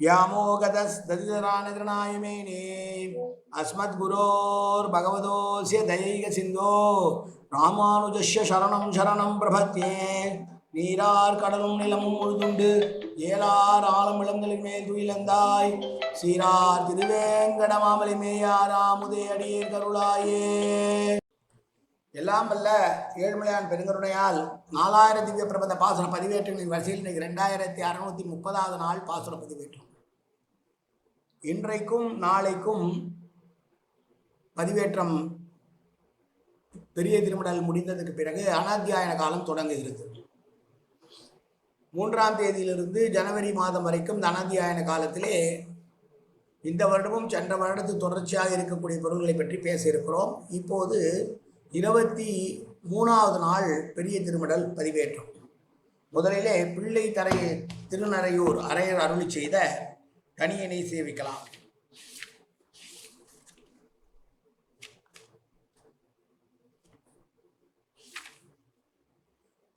व्यामोगतस्तदितरानतृणाय मेने अस्मद्गुरोर्भगवतोऽस्य दयैकसिन्धो ராமானுஜஸ்ய சரணம் சரணம் பிரபத்தியே நீரார் கடலும் நிலமும் முழுதுண்டு ஏலார் ஆலம் இளந்தலின் மேல் துயிலந்தாய் சீரார் திருவேங்கடமாமலி மேயாராமுதே அடியேர் கருளாயே எல்லாம் வல்ல ஏழ்மலையான் பெருங்கருணையால் நாலாயிரம் திவ்ய பிரபந்த பாசுர பதிவேற்றங்களின் வரிசையில் இன்னைக்கு ரெண்டாயிரத்தி அறுநூத்தி முப்பதாவது நாள் பாசுர பதிவேற்றம் இன்றைக்கும் நாளைக்கும் பதிவேற்றம் பெரிய திருமடல் முடிந்ததுக்கு பிறகு அனாத்தியாயன காலம் தொடங்குகிறது. மூன்றாம் தேதியிலிருந்து ஜனவரி மாதம் வரைக்கும் இந்த அனாத்தியாயன காலத்திலே இந்த வருடமும் சென்ற வருடத்து தொடர்ச்சியாக இருக்கக்கூடிய பொருள்களை பற்றி பேசியிருக்கிறோம். இப்போது இருபத்தி மூணாவது நாள் பெரிய திருமடல் பதிவேற்றம். முதலிலே பிள்ளை தரை திருநறையூர் அரையர் அருளி செய்த தனியனை சேவிக்கலாம்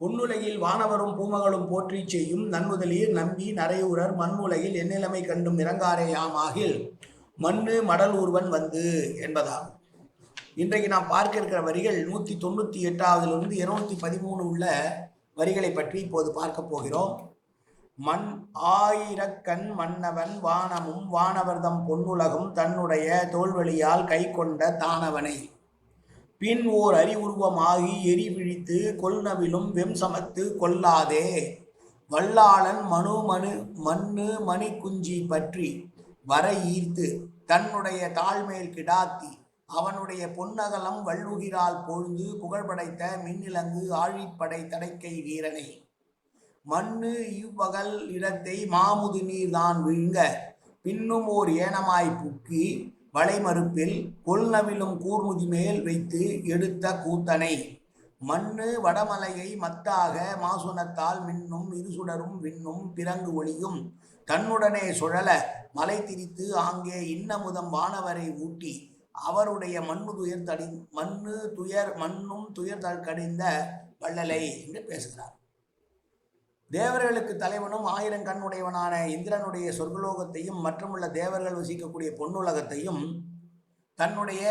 பொன்னுலகில் வானவரும் பூமகளும் போற்றி செய்யும் நன்முதலீர் நம்பி நரையூரர் மண்ணுலகில் எந்நிலைமை கண்டும் இறங்காரேயாமாகில் மண்ணு மடல் ஊர்வன் வந்து என்பதாகும். இன்றைக்கு நாம் பார்க்க இருக்கிற வரிகள் நூற்றி தொண்ணூற்றி எட்டாவதுலேருந்து இருநூத்தி பதிமூணு உள்ள வரிகளை பற்றி இப்போது பார்க்க போகிறோம். மண் ஆயிரக்கண் மன்னவன் வானமும் வானவர்தம் பொன்னுலகும் தன்னுடைய தோல்வழியால் கை கொண்ட தானவனை. பின் ஓர் அறிவுருவமாகி எரி விழித்து கொல்நவிலும் வெம் சமத்து கொல்லாதே வல்லாளன் மனு மனு மண்ணு மணி குஞ்சி பற்றி வர ஈர்த்து தன்னுடைய தாழ்மேல் கிடாத்தி அவனுடைய பொன்னகலம் வள்ளுகிறால் பொழுது புகழ்படைத்த மின்னிலங்கு ஆழிப்படை தடைக்கை வீரனை. மண்ணு இவ்வகல் இடத்தை மாமுது நீர்தான் விழுங்க. பின்னும் ஓர் ஏனமாய் புக்கி வளைமறுப்பில் கொள்நவிலும் கூர்முதி மேல் வைத்து எடுத்த கூத்தனை. மண்ணு வடமலையை மத்தாக மாசுனத்தால் மின்னும் இருசுடரும் விண்ணும் பிறங்கு ஒளியும். தன்னுடனே சுழல மலை திரித்து ஆங்கே இன்னமுதம் வானவரை ஊட்டி. அவருடைய மண்ணு துயர் தடி மண்ணு துயர் மண்ணும் துயர் கடிந்த வள்ளலை என்று பேசுகிறார். தேவர்களுக்கு தலைவனும் ஆயிரம் கண்ணுடையவனான இந்திரனுடைய சொர்க்கலோகத்தையும் மற்றுமுள்ள தேவர்கள் வசிக்கக்கூடிய பொன்னுலகத்தையும் தன்னுடைய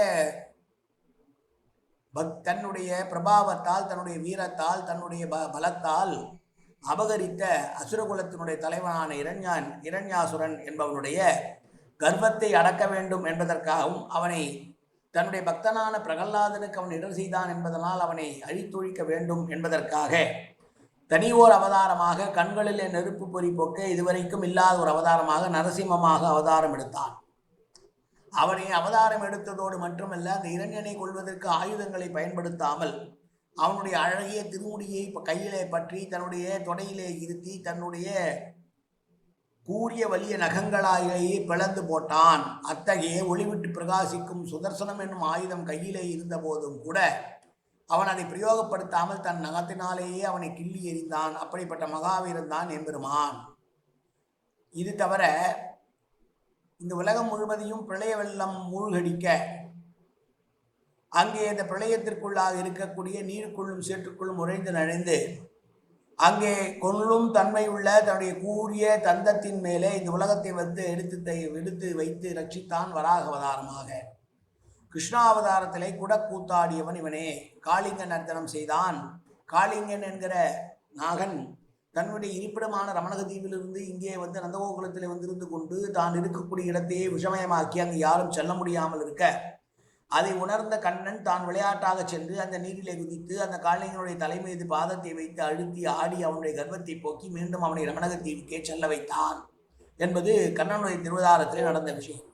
பக் தன்னுடைய பிரபாவத்தால் தன்னுடைய வீரத்தால் தன்னுடைய ப பலத்தால் அபகரித்த அசுரகுலத்தினுடைய தலைவனான இரண்யான் இரண்யாசுரன் என்பவனுடைய கர்வத்தை அடக்க வேண்டும் என்பதற்காகவும் அவனை தன்னுடைய பக்தனான பிரகல்லாதனுக்கு அவன் இடர் செய்தான் என்பதனால் அவனை அழித்தொழிக்க வேண்டும் என்பதற்காக தனி ஓர் அவதாரமாக கண்களிலே நெருப்பு பொறி போக்க இதுவரைக்கும் இல்லாத ஒரு அவதாரமாக நரசிம்மமாக அவதாரம் எடுத்தான். அவனை அவதாரம் எடுத்ததோடு மட்டுமல்ல அந்த இரண்யனை கொள்வதற்கு ஆயுதங்களை பயன்படுத்தாமல் அவனுடைய அழகிய திருமுடியை கையிலே பற்றி தன்னுடைய தொடையிலே இருத்தி தன்னுடைய கூறிய வலிய நகங்களாலேயே பிளந்து போட்டான். அத்தகைய ஒளிவிட்டு பிரகாசிக்கும் சுதர்சனம் என்னும் ஆயுதம் கையிலே இருந்த போதும் கூட அவன் அதை பிரயோகப்படுத்தாமல் தன் நகத்தினாலேயே அவனை கிள்ளி எறிந்தான். அப்படிப்பட்ட மகாவீரன் தான் எம்பெருமான். இது தவிர இந்த உலகம் முழுவதையும் பிரளய வெள்ளம் மூழ்கடிக்க அங்கே இந்த பிரளயத்திற்குள்ளாக இருக்கக்கூடிய நீருக்குள்ளும் சேற்றுக்குள்ளும் உறைந்து நழைந்து அங்கே கொள்ளும் தன்மை உள்ள தன்னுடைய கூறிய தந்தத்தின் மேலே இந்த உலகத்தை வந்து எடுத்து எடுத்து வைத்து ரட்சித்தான் வராக அவதாரமாக கிருஷ்ணாவதாரத்திலே குடக்கூத்தாடியவன் இவனே. காளிங்க நர்த்தனம் செய்தான். காளிங்கன் என்கிற நாகன் தன்னுடைய இருப்பிடமான ரமணக தீவிலிருந்து இங்கே வந்து நந்தகோகுலத்தில் வந்திருந்து கொண்டு தான் இருக்கக்கூடிய இடத்தையே விஷமயமாக்கி அங்கு யாரும் செல்ல முடியாமல் இருக்க. அதை உணர்ந்த கண்ணன் தான் விளையாட்டாக சென்று அந்த நீரிலே குதித்து அந்த காளிங்கனுடைய தலைமீது பாதத்தை வைத்து அழுத்தி ஆடி அவனுடைய கர்வத்தை போக்கி மீண்டும் அவனை ரமணக தீவுக்கே செல்ல வைத்தான் என்பது கண்ணனுடைய திருவதாரத்திலே நடந்த விஷயம்.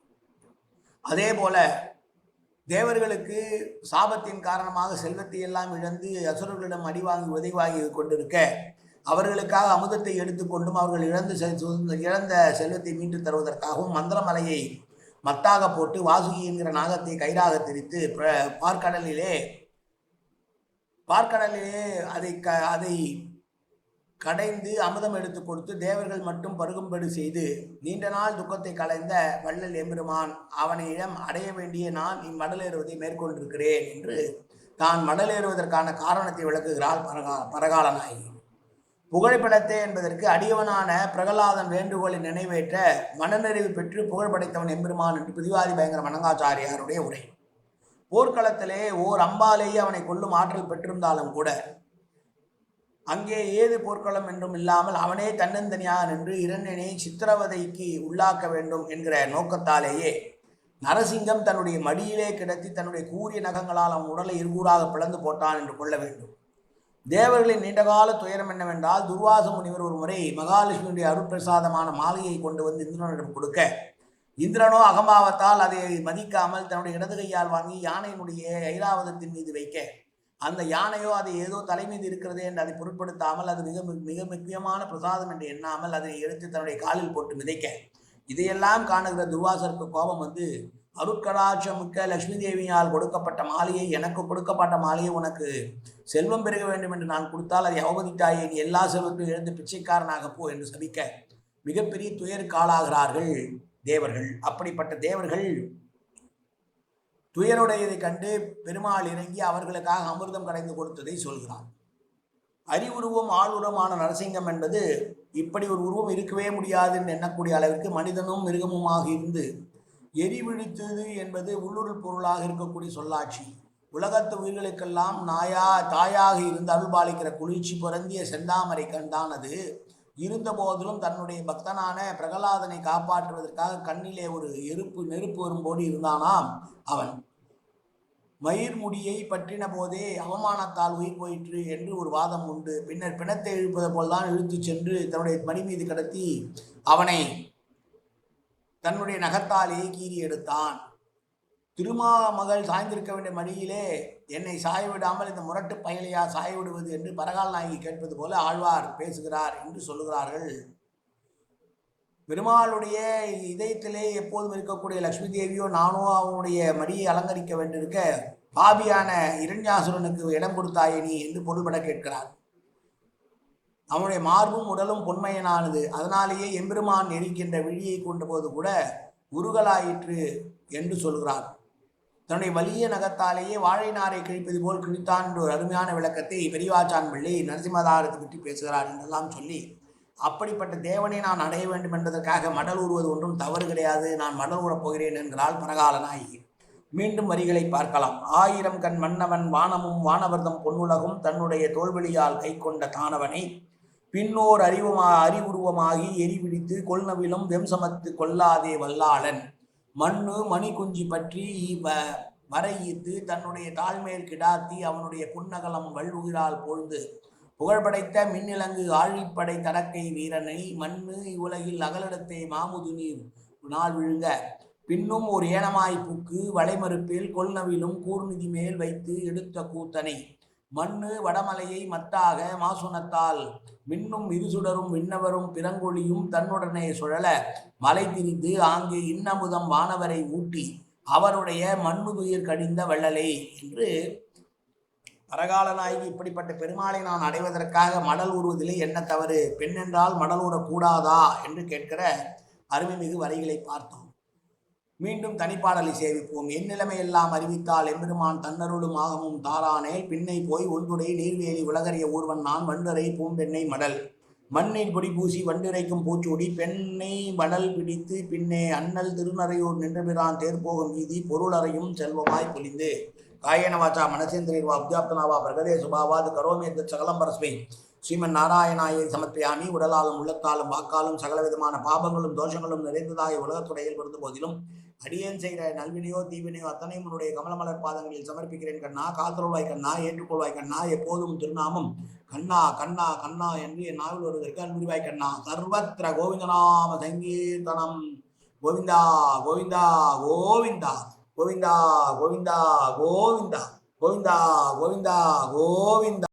அதே போல தேவர்களுக்கு சாபத்தின் காரணமாக செல்வத்தை எல்லாம் இழந்து அசுரர்களிடம் அடிவாங்கி உதவிவாகி உதவி கொண்டிருக்க அவர்களுக்காக அமுதத்தை எடுத்துக்கொண்டும் அவர்கள் இழந்து செ- இழந்த செல்வத்தை மீண்டு தருவதற்காகவும் மந்திரமலையை மத்தாக போட்டு வாசுகி என்கிற நாகத்தை கயிறாக திரித்து பார்க்கடலிலே பார்க்கடலிலே அதை க அதை கடைந்து அமுதம் எடுத்து கொடுத்து தேவர்கள் மட்டும் பருகும்படி செய்து நீண்ட நாள் துக்கத்தை கலைந்த வள்ளல் எம்பெருமான் அவனிடம் அடைய வேண்டிய நான் இம்மடலேறுவதை மேற்கொண்டிருக்கிறேன் என்று தான் மடலேறுவதற்கான காரணத்தை விளக்குகிறாள் பரகா பரகாலநாயகி புகழ்படத்தே என்பதற்கு அடியவனான பிரகலாதன் வேண்டுகோளை நிறைவேற்ற மனநிறைவு பெற்று புகழ் படைத்தவன் எம்பெருமான் என்று பிரிவாதி பயங்கர மனங்காச்சாரியாருடைய உரை. போர்க்களத்திலே ஓர் அம்பாலேயே அவனை கொல்லும் ஆற்றல் பெற்றிருந்தாலும் கூட அங்கே ஏது போர்க்களம் என்றும் இல்லாமல் அவனே தன்னந்தனியாக நின்று இரண்டனை சித்திரவதைக்கு உள்ளாக்க வேண்டும் என்கிற நோக்கத்தாலேயே நரசிங்கம் தன்னுடைய மடியிலே கிடத்தி தன்னுடைய கூரிய நகங்களால் அவன் உடலை இருகூறாக பிளந்து போட்டான் என்று கொள்ள வேண்டும். தேவர்களின் நீண்டகால துயரம் என்னவென்றால் துர்வாச முனிவர் ஒரு முறை மகாலட்சுமியுடைய அருட்பிரசாதமான மாலையை கொண்டு வந்து இந்திரனிடம் கொடுக்க இந்திரனோ அகம்பாவத்தால் அதை மதிக்காமல் தன்னுடைய இடது கையால் வாங்கி யானையினுடைய ஐராவதத்தின் மீது வைக்க அந்த யானையோ அது ஏதோ தலை மீது இருக்கிறதே என்று அதை பொருட்படுத்தாமல் அது மிக மிக முக்கியமான பிரசாதம் என்று எண்ணாமல் அதை எடுத்து தன்னுடைய காலில் போட்டு மிதைக்க. இதையெல்லாம் காணுகிற துர்வாசருக்கு கோபம் வந்து அருட்கடாட்சமிக்க லட்சுமி தேவியால் கொடுக்கப்பட்ட மாலையை எனக்கு கொடுக்கப்பட்ட மாலையை உனக்கு செல்வம் பெருக வேண்டும் என்று நான் கொடுத்தால் அதை அவமதித்தாயே. நீ எல்லா செல்வத்தையும் எழுந்து பிச்சைக்காரனாக போ என்று சபிக்க மிகப்பெரிய துயருக்கு ஆளாகிறார்கள் தேவர்கள். அப்படிப்பட்ட தேவர்கள் துயருடையதை கண்டு பெருமாள் இறங்கி அவர்களுக்காக அமிர்தம் கடைந்து கொடுத்ததை சொல்கிறார் அறிவுருவம் ஆளுருவமான நரசிங்கம் என்பது இப்படி ஒரு உருவம் இருக்கவே முடியாதுன்னு எண்ணக்கூடிய அளவிற்கு மனிதனும் மிருகமுமாக இருந்து எரிவிழித்தது என்பது உள்ளுருள் பொருளாக இருக்கக்கூடிய சொல்லாட்சி. உலகத்து உயிர்களுக்கெல்லாம் நாயா தாயாக இருந்து அருள்பாலிக்கிற குளிர்ச்சி பொருந்திய செந்தாமரை கண்டான் அது. இருந்த போதிலும் தன்னுடைய பக்தனான பிரகலாதனை காப்பாற்றுவதற்காக கண்ணிலே ஒரு எருப்பு நெருப்பு வரும்போது இருந்தானாம் அவன். மயிர்முடியை பற்றின போதே அவமானத்தால் உயிர் போயிற்று என்று ஒரு வாதம் உண்டு. பின்னர் பிணத்தை இழுப்பது போல்தான் இழுத்துச் சென்று தன்னுடைய மணி மீது கடத்தி அவனை தன்னுடைய நகத்தாலே கீறி எடுத்தான். திருமாமகள் சாய்ந்திருக்க வேண்டிய மடியிலே என்னை சாய விடாமல் இந்த முரட்டு பயலையா சாய விடுவது என்று பரகால் நாயகி கேட்பது போல ஆழ்வார் பேசுகிறார் என்று சொல்லுகிறார்கள். பெருமாளுடைய இதயத்திலே எப்போதும் இருக்கக்கூடிய லக்ஷ்மி தேவியோ நானோ அவனுடைய மடியை அலங்கரிக்க வேண்டியிருக்க பாபியான இரண்யாசுரனுக்கு இடம் கொடுத்தாயே நீ என்று பொருள்பட கேட்கிறார். அவனுடைய மார்பும் உடலும் பொன்மையனானது. அதனாலேயே எம்பெருமான் எரிக்கின்ற விழியை கொண்ட போது கூட உருகலாயிற்று என்று சொல்கிறார். தன்னுடைய வலிய நகத்தாலேயே வாழை நாரை கிழிப்பது போல் கிழித்தான் என்று ஒரு அருமையான விளக்கத்தை பெரியவாச்சான் பிள்ளை நரசிம்மதாரத்தை பற்றி பேசுகிறார் என்றெல்லாம் சொல்லி அப்படிப்பட்ட தேவனை நான் அடைய வேண்டும் என்பதற்காக மடல் ஊறுவது ஒன்றும் தவறு கிடையாது. நான் மடல் ஊறப் போகிறேன் என்கிறாள் பரகாலனாகி மீண்டும் வரிகளை பார்க்கலாம். ஆயிரம் கண் மன்னவன் வானமும் வானவர்தம் பொன்னுலகும் தன்னுடைய தோல்வெளியால் கை கொண்ட தானவனை. பின்னோர் அறிவுமா அறிவுருவமாகி எரிவிடித்து கொள்நவிலும் வெம்சமத்து கொல்லாதே வல்லாளன். மண்ணு மணி குஞ்சி பற்றி வ வரையித்து தன்னுடைய தாழ்மேல் கிடாத்தி அவனுடைய புன்னகலம் வள்ளுகிறால் பொழுது புகழ்படைத்த மின்னிலங்கு ஆழிப்படை தடக்கை வீரனை மண்ணு இவ்வுலகில் அகலிடத்தை மாமுது நீர். நாள் விழுங்க. பின்னும் ஒரு ஏனமாய் பூக்கு வளைமறுப்பில் கொள்நவிலும் கூர்நிதி மேல் வைத்து எடுத்த கூத்தனை. மண்ணு வடமலையை மத்தாக மாசுனத்தால் மின்னும் இருசுடரும் விண்ணவரும் பிறங்கொழியும் தன்னுடனே சுழல மலை திரிந்து ஆங்கே இன்னமுதம் வானவரை ஊட்டி அவருடைய மண்ணுதுயிர் கடிந்த வள்ளலே என்று பரகால நாயகி இப்படிப்பட்ட பெருமாளை நான் அடைவதற்காக மடல் உருவதிலே என்ன தவறு? பெண் என்றால் மடல் ஊறக்கூடாதா என்று கேட்கிற அருமைமிகு வரிகளை பார்த்தோம். மீண்டும் தனிப்பாடலை சேவிப்போம். என் நிலைமையெல்லாம் அறிவித்தால் எம்பெருமான் தன்னருளும் ஆகமும் தாரானே. பின்னை போய் ஒன்றுரை நீர்வேலி உலகறிய ஊர்வன் நான் வண்டரை பூம்பெண்ணை மடல். மண்ணில் பொடி பூசி வண்டிரைக்கும் பூச்சோடி பெண்ணை மணல் பிடித்து பின்னே அண்ணல் திருநறையூர் நின்றபிரான் தேர்போகம் மீதி பொருளறையும் செல்வமாய் பொழிந்து. காயன வாச்சா மனசேந்திரீர்வா அப்தியாப்தனாவா பிரகதே சுபாவாது சகலம் பரஸ்மை ஸ்ரீமன் நாராயணாயை சமர்ப்பியாமி உடலாலும் உள்ளத்தாலும் வாக்காலும் சகலவிதமான பாபங்களும் தோஷங்களும் நிறைந்ததாய் உலகத்துடையில் இருந்த போதிலும் அடியேன் செய்கிற நல்வினையோ தீவினையோ அத்தனையும் உன்னுடைய கமலமலர் பாதங்களில் சமர்ப்பிக்கிறேன் கண்ணா. காத்தருள்வாய் கண்ணா ஏற்றுக்கொள்வாய் கண்ணா எப்போதும் திருநாமம். கண்ணா கண்ணா கண்ணா என்று என் நாவில் வருவதற்கு அன்புரிவாய் கண்ணா. சர்வத்திர கோவிந்தநாம சங்கீர்த்தனம். கோவிந்தா கோவிந்தா கோவிந்தா. கோவிந்தா கோவிந்தா கோவிந்தா. கோவிந்தா கோவிந்தா கோவிந்தா.